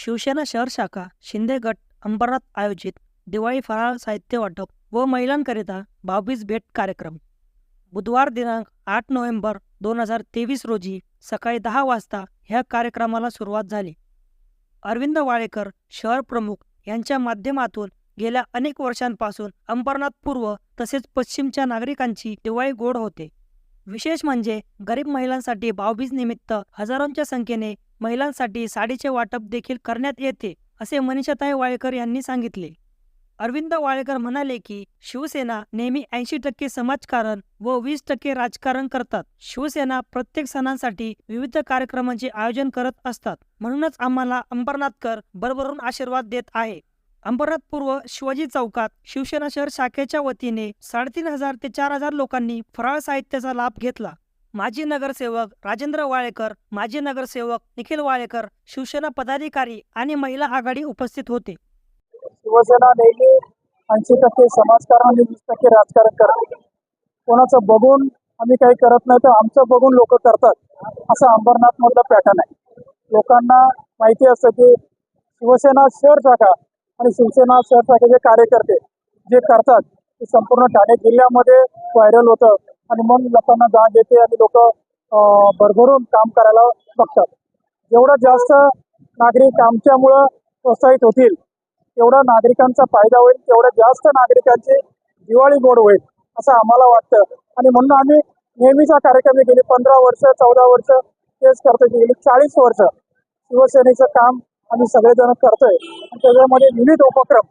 शिवसेना शहर शाखा शिंदे गट अंबरनाथ आयोजित दिवाळी फराळ साहित्य वाटप व महिलांकरिता बावीस भेट कार्यक्रम. बुधवार दिनांक आठ नोव्हेंबर दोन हजार तेवीस रोजी सकाळी दहा वाजता ह्या कार्यक्रमाला सुरुवात झाली. अरविंद वाळेकर शहर प्रमुख यांच्या माध्यमातून गेल्या अनेक वर्षांपासून अंबरनाथ पूर्व तसेच पश्चिमच्या नागरिकांची दिवाळी गोड होते. विशेष म्हणजे गरीब महिलांसाठी बावबीज निमित्त हजारोंच्या संख्येने महिलांसाठी साडीचे वाटप देखील करण्यात येते असे मनीषाताई वाळेकर यांनी सांगितले. अरविंद वाळेकर म्हणाले की शिवसेना नेहमी ऐंशी टक्के समाजकारण व वीस टक्के राजकारण करतात. शिवसेना प्रत्येक सणांसाठी विविध कार्यक्रमांचे आयोजन करत असतात. म्हणूनच आम्हाला अंबरनाथकर भरभरून आशीर्वाद देत आहे. अंबरनाथ पूर्व शिवाजी चौकात शिवसेना शहर शाखेच्या वतीने साडेतीन हजार ते चार हजार लोकांनी फराळ साहित्याचा लाभ घेतला. माजी नगरसेवक राजेंद्र वाळेकर माजी नगरसेवक निखिल वाळेकर शिवसेना पदाधिकारी आणि महिला आघाडी उपस्थित होते. शिवसेना नेहमी ऐंशी टक्के समाजकारण आणि वीस टक्के राजकारण करते. कोणाचं बघून आम्ही काही करत नाही तर आमचं बघून लोक करतात असं अंबरनाथ मधलं पॅटर्न आहे. लोकांना माहिती असतं की शिवसेना शहर शाखा आणि शिवसेना शहर शाखेचे कार्यकर्ते जे करतात ते संपूर्ण ठाणे जिल्ह्यामध्ये व्हायरल होतं. आणि मग लोकांना जाग येते आणि लोक भरभरून काम करायला बघतात. जेवढं जास्त नागरिक आमच्यामुळं प्रोत्साहित होतील तेवढा नागरिकांचा फायदा होईल तेवढ्या जास्त नागरिकांची दिवाळी गोड होईल असं आम्हाला वाटतं. आणि म्हणून आम्ही नेहमीचा कार्यक्रम गेली पंधरा वर्ष चौदा वर्ष तेच करतोय गेली चाळीस वर्ष शिवसेनेचं काम आम्ही सगळेजण करतोय. त्याच्यामध्ये विविध उपक्रम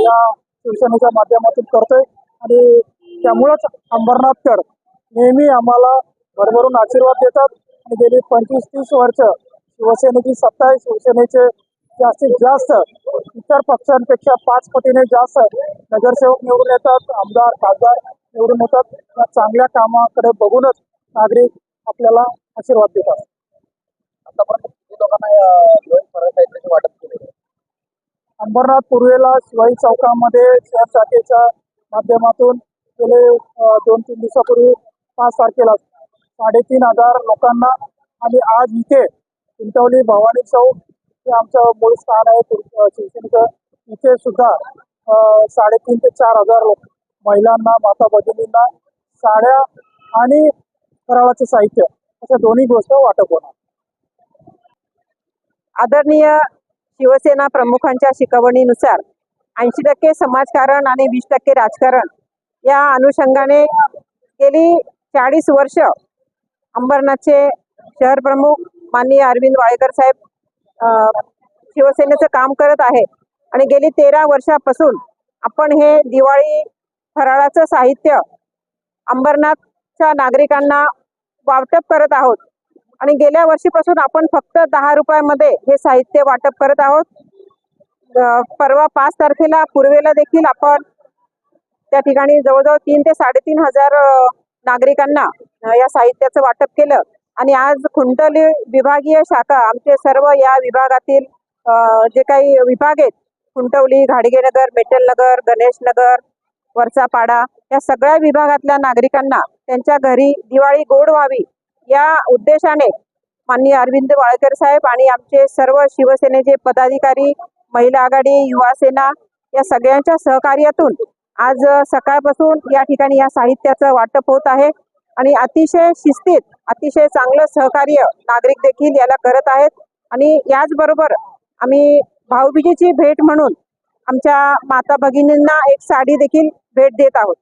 या शिवसेनेच्या माध्यमातून करतोय. आणि त्यामुळंच अंबरनाथकर नेहमी आम्हाला भरभरून आशीर्वाद देतात आणि गेली पंचवीस तीस वर्ष शिवसेनेची सत्ता आहे. शिवसेनेचे जास्तीत जास्त इतर पक्षांपेक्षा पाच पटीने जास्त नगरसेवक निवडून येतात. आमदार खासदार निवडून येतात. या चांगल्या कामाकडे बघूनच नागरिक आपल्याला आशीर्वाद देतात. अंबरनाथ पूर्वेला शिवाई चौकामध्ये शहर शाखेच्या माध्यमातून गेले दोन तीन दिवसापूर्वी पाच तारखेला. साडेतीन हजार लोकांना आणि आज इथे चिंचवली भवानी चौक हे आमचं मूळ स्थान आहे. शिवसेनेचं. इथे सुद्धा साडेतीन ते चार हजार लोक महिलांना माता भगिनींना साड्या आणि फराळाचं साहित्य अशा दोन्ही गोष्ट वाटप होणार. आदरणीय शिवसेना प्रमुखांच्या शिकवणीनुसार ऐंशी टक्के समाजकारण आणि वीस टक्के राजकारण या अनुषंगाने गेली चाळीस वर्ष अंबरनाथचे शहर प्रमुख माननीय अरविंद वाळेकर साहेब शिवसेनेचं काम करत आहे आणि गेली तेरा वर्षापासून आपण हे दिवाळी फराळाचं साहित्य अंबरनाथच्या नागरिकांना वाटप करत आहोत. आणि गेल्या वर्षीपासून आपण फक्त दहा रुपयामध्ये हे साहित्य वाटप करत आहोत. परवा पाच तारखेला पूर्वेला देखील आपण त्या ठिकाणी जवळजवळ तीन ते साडेतीन हजार नागरिकांना या साहित्याचं वाटप केलं. आणि आज खुंटली विभागीय शाखा आमचे सर्व या विभागातील जे काही विभाग आहेत खुंटवली घाडगेनगर मेटलनगर गणेशनगर वरचापाडा या सगळ्या विभागातल्या नागरिकांना त्यांच्या घरी दिवाळी गोड व्हावी या उद्देशाने माननीय अरविंद वाळकर साहेब आणि आमचे सर्व शिवसेनेचे पदाधिकारी महिला आघाडी युवा सेना या सगळ्यांच्या सहकार्यातून आज सकाळपासून या ठिकाणी या साहित्याचं वाटप होत आहे आणि अतिशय शिस्तीत अतिशय चांगलं सहकार्य नागरिक देखील याला करत आहेत. आणि याचबरोबर आम्ही भाऊबीजेची भेट म्हणून आमच्या माता भगिनींना एक साडी देखील भेट देत आहोत.